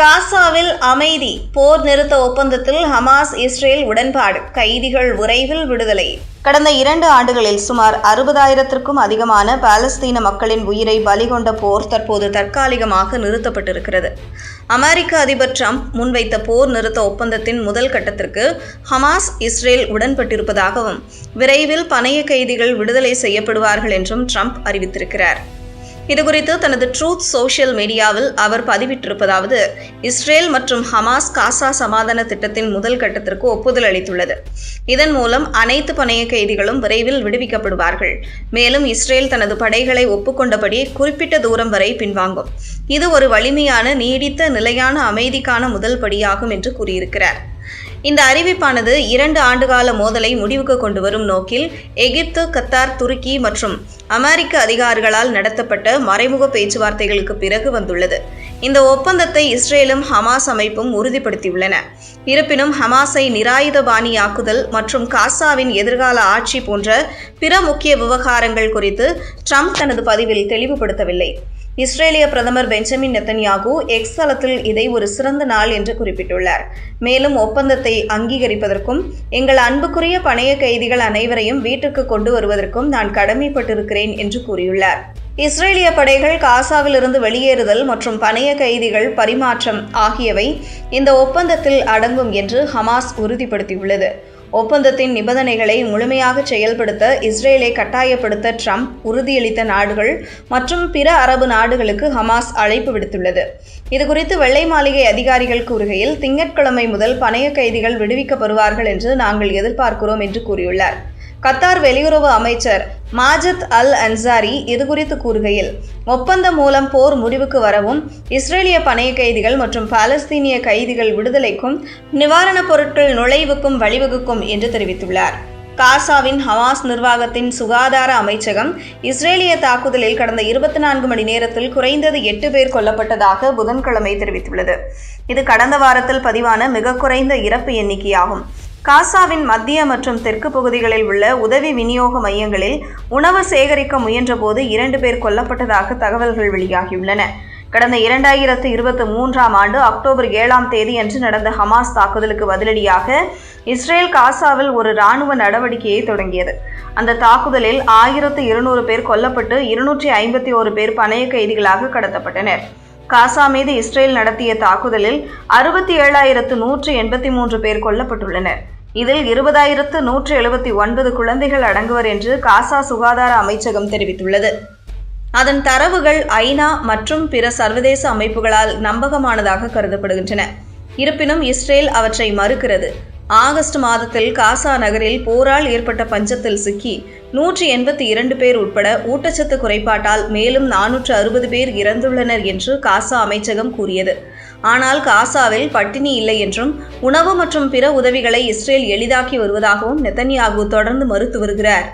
காசாவில் அமைதி போர் நிறுத்த ஒப்பந்தத்தில் ஹமாஸ் இஸ்ரேல் உடன்பாடு கைதிகள் விரைவில் விடுதலை. கடந்த இரண்டு ஆண்டுகளில் சுமார் அறுபதாயிரத்திற்கும் அதிகமான பாலஸ்தீன மக்களின் உயிரை பலிகொண்ட போர் தற்போது தற்காலிகமாக நிறுத்தப்பட்டிருக்கிறது. அமெரிக்க அதிபர் ட்ரம்ப் முன்வைத்த போர் நிறுத்த ஒப்பந்தத்தின் முதல் கட்டத்திற்கு ஹமாஸ் இஸ்ரேல் உடன்பட்டிருப்பதாகவும் விரைவில் பணைய கைதிகள் விடுதலை செய்யப்படுவார்கள் என்றும் ட்ரம்ப் அறிவித்திருக்கிறார். இதுகுறித்து தனது ட்ரூத் சோஷியல் மீடியாவில் அவர் பதிவிட்டிருப்பதாவது இஸ்ரேல் மற்றும் ஹமாஸ் காசா சமாதான திட்டத்தின் முதல் கட்டத்திற்கு ஒப்புதல் அளித்துள்ளது. இதன் மூலம் அனைத்து பணைய கைதிகளும் விரைவில் விடுவிக்கப்படுவார்கள். மேலும் இஸ்ரேல் தனது படைகளை ஒப்புக்கொண்டபடி குறிப்பிட்ட தூரம் வரை பின்வாங்கும். இது ஒரு வலிமையான நீடித்த நிலையான அமைதிக்கான முதல் படியாகும் என்று கூறியிருக்கிறார். இந்த அறிவிப்பானது இரண்டு ஆண்டுகால மோதலை முடிவுக்கு கொண்டு வரும் நோக்கில் எகிப்து கத்தார் துருக்கி மற்றும் அமெரிக்க அதிகாரிகளால் நடத்தப்பட்ட மறைமுக பேச்சுவார்த்தைகளுக்கு பிறகு வந்துள்ளது. இந்த ஒப்பந்தத்தை இஸ்ரேலும் ஹமாஸ் அமைப்பும் உறுதிப்படுத்தியுள்ளன. இருப்பினும் ஹமாஸை நிராயுதபாணியாக்குதல் மற்றும் காசாவின் எதிர்கால ஆட்சி போன்ற பிற முக்கிய விவகாரங்கள் குறித்து ட்ரம்ப் தனது பதிவில் தெளிவுபடுத்தவில்லை. இஸ்ரேலிய பிரதமர் பெஞ்சமின் நெத்தன்யாகு எக்ஸ் தளத்தில் இதை ஒரு சிறந்த நாள் என்று குறிப்பிட்டுள்ளார். மேலும் ஒப்பந்தத்தை அங்கீகரிப்பதற்கும் எங்கள் அன்புக்குரிய பணைய கைதிகள் அனைவரையும் வீட்டுக்கு கொண்டு வருவதற்கும் நான் கடமைப்பட்டிருக்கிறேன் என்று கூறியுள்ளார். இஸ்ரேலிய படைகள் காசாவிலிருந்து வெளியேறுதல் மற்றும் பணைய கைதிகள் பரிமாற்றம் ஆகியவை இந்த ஒப்பந்தத்தில் அடங்கும் என்று ஹமாஸ் உறுதிப்படுத்தியுள்ளது. ஒப்பந்தத்தின் நிபந்தனைகளை முழுமையாக செயல்படுத்த இஸ்ரேலை கட்டாயப்படுத்த ட்ரம்ப் உறுதியளித்த நாடுகள் மற்றும் பிற அரபு நாடுகளுக்கு ஹமாஸ் அழைப்பு விடுத்துள்ளது. இதுகுறித்து வெள்ளை மாளிகை அதிகாரிகள் கூறுகையில் திங்கட்கிழமை முதல் பணைய கைதிகள் விடுவிக்கப்படுவார்கள் என்று நாங்கள் எதிர்பார்க்கிறோம் என்று கூறியுள்ளார். கத்தார் வெளியுறவு அமைச்சர் மாஜத் அல் அன்சாரி இது குறித்து கூறுகையில் ஒப்பந்தம் மூலம் போர் முடிவுக்கு வரவும் இஸ்ரேலிய பணைய கைதிகள் மற்றும் பாலஸ்தீனிய கைதிகள் விடுதலைக்கும் நிவாரணப் பொருட்கள் நுழைவுக்கும் வழிவகுக்கும் என்று தெரிவித்துள்ளார். காசாவின் ஹமாஸ் நிர்வாகத்தின் சுகாதார அமைச்சகம் இஸ்ரேலிய தாக்குதலில் கடந்த இருபத்தி நான்கு மணி நேரத்தில் குறைந்தது எட்டு பேர் கொல்லப்பட்டதாக புதன்கிழமை தெரிவித்துள்ளது. இது கடந்த வாரத்தில் பதிவான மிக குறைந்த இறப்பு எண்ணிக்கையாகும். காசாவின் மத்திய மற்றும் தெற்கு பகுதிகளில் உள்ள உதவி விநியோக மையங்களில் உணவு சேகரிக்க முயன்றபோது இரண்டு பேர் கொல்லப்பட்டதாக தகவல்கள் வெளியாகியுள்ளன. கடந்த இரண்டாயிரத்து இருபத்தி மூன்றாம் ஆண்டு அக்டோபர் ஏழாம் தேதி அன்று நடந்த ஹமாஸ் தாக்குதலுக்கு பதிலடியாக இஸ்ரேல் காசாவில் ஒரு இராணுவ நடவடிக்கையை தொடங்கியது. அந்த தாக்குதலில் ஆயிரத்து இருநூறு பேர் கொல்லப்பட்டு இருநூற்றி ஐம்பத்தி ஒரு பேர் பணைய கைதிகளாக கடத்தப்பட்டனர். காசா மீது இஸ்ரேல் நடத்திய தாக்குதலில் அறுபத்தி ஏழாயிரத்து நூற்று எண்பத்தி மூன்று பேர் கொல்லப்பட்டுள்ளனர். இதில் இருபதாயிரத்து நூற்று எழுபத்தி ஒன்பது குழந்தைகள் அடங்குவர் என்று காசா சுகாதார அமைச்சகம் தெரிவித்துள்ளது. அதன் தரவுகள் ஐநா மற்றும் பிற சர்வதேச அமைப்புகளால் நம்பகமானதாக கருதப்படுகின்றன. இருப்பினும் இஸ்ரேல் அவற்றை மறுக்கிறது. ஆகஸ்ட் மாதத்தில் காசா நகரில் போரால் ஏற்பட்ட பஞ்சத்தில் சிக்கி நூற்றி எண்பத்தி இரண்டு பேர் உட்பட ஊட்டச்சத்து குறைபாட்டால் மேலும் நானூற்று அறுபது பேர் இறந்துள்ளனர் என்று காசா அமைச்சகம் கூறியது. ஆனால் காசாவில் பட்டினி இல்லை என்றும் உணவு மற்றும் பிற உதவிகளை இஸ்ரேல் எளிதாக்கி வருவதாகவும் நெத்தன்யாகு தொடர்ந்து மறுத்து வருகிறார்.